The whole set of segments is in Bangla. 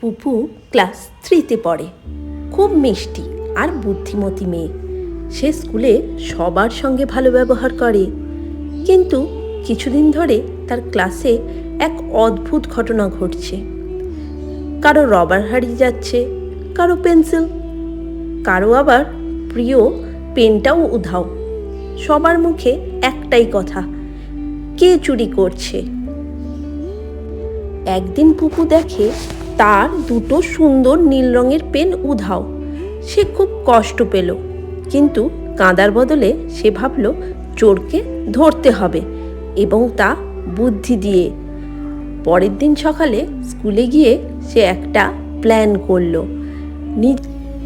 পুপু ক্লাস থ্রিতে পড়ে। খুব মিষ্টি আর বুদ্ধিমতী মেয়ে। সে স্কুলে সবার সঙ্গে ভালো ব্যবহার করে। কিন্তু কিছুদিন ধরে তার ক্লাসে এক অদ্ভুত ঘটনা ঘটছে। কারও রবার হারিয়ে যাচ্ছে, কারও পেন্সিল। কারও আবার প্রিয় পেনটাও উধাও। সবার মুখে একটাই কথা, কে চুরি করছে? একদিন পুপু দেখে তার দুটো সুন্দর নীল রঙের পেন উধাও। সে খুব কষ্ট পেল, কিন্তু কাঁদার বদলে সে ভাবল, চোরকে ধরতে হবে। এবং তা বুদ্ধি দিয়ে। পরের দিন সকালে স্কুলে গিয়ে সে একটা প্ল্যান করল।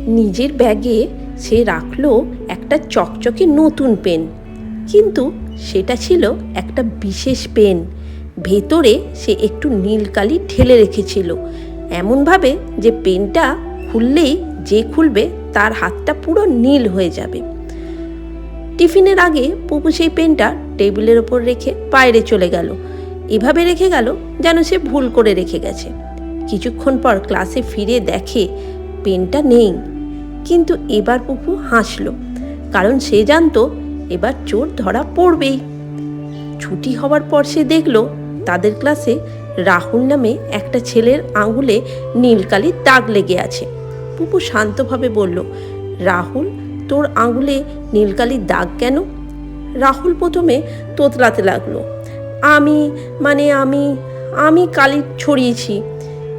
নিজের ব্যাগে সে রাখল একটা চকচকে নতুন পেন। কিন্তু সেটা ছিল একটা বিশেষ পেন। ভেতরে সে একটু নীল কালি ঢেলে রেখেছিল। এমনভাবে যে পেনটা খুললেই যে খুলবে তার হাতটা পুরো নীল হয়ে যাবে। টিফিনের আগে পুপু সেই পেনটা টেবিলের ওপর রেখে বাইরে চলে গেল। এভাবে রেখে গেল যেন সে ভুল করে রেখে গেছে। কিছুক্ষণ পর ক্লাসে ফিরে দেখে পেনটা নেই। কিন্তু এবার পুপু হাসলো, কারণ সে জানতো এবার চোর ধরা পড়বেই। ছুটি হওয়ার পর সে দেখল তাদের ক্লাসে রাহুল নামে একটা ছেলের আঙুলে নীলকালির দাগ লেগে আছে। পুপু শান্তভাবে বলল, রাহুল, তোর আঙুলে নীলকালির দাগ কেন? রাহুল প্রথমে তোতলাতে লাগল, আমি মানে আমি আমি কালি ছড়িয়েছি।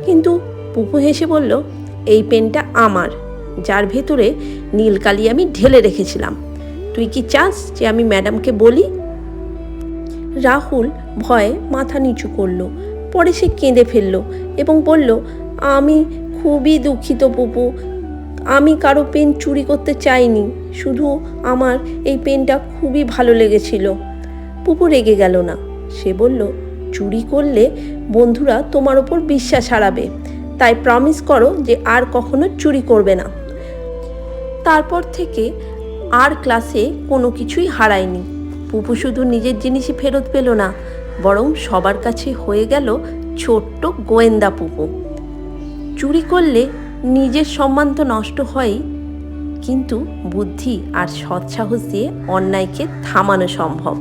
কিন্তু পুপু হেসে বলল, এই পেনটা আমার, যার ভেতরে নীল কালি আমি ঢেলে রেখেছিলাম। তুই কি চাস যে আমি ম্যাডামকে বলি? রাহুল ভয়ে মাথা নিচু করল পরে সে কেঁদে ফেলল এবং বলল, আমি খুবই দুঃখিত পুপু। আমি কারও পেন চুরি করতে চাইনি। শুধু আমার এই পেনটা খুবই ভালো লেগেছিল পুপু রেগে গেল না। সে বলল, চুরি করলে বন্ধুরা তোমার ওপর বিশ্বাস হারাবে। তাই প্রমিস করো যে আর কখনো চুরি করবে না তারপর থেকে আর ক্লাসে কোনো কিছুই হারায়নি। পুপু শুধু নিজের জিনিসই ফেরত পেল না। বরং সবার কাছে হয়ে গেল ছোট্ট গোয়েন্দা পুপু। চুরি করলে নিজের সম্মান তো নষ্ট হয়ই, কিন্তু বুদ্ধি আর সৎসাহস দিয়ে অন্যায়কে থামানো সম্ভব।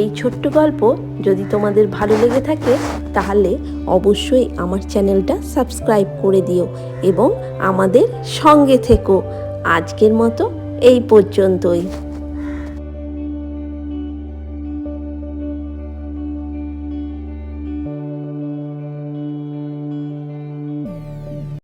এই ছোট্ট গল্প যদি তোমাদের ভালো লেগে থাকে, তাহলে অবশ্যই আমার চ্যানেলটা সাবস্ক্রাইব করে দিও এবং আমাদের সঙ্গে থেকো। আজকের মতো এই পর্যন্তই।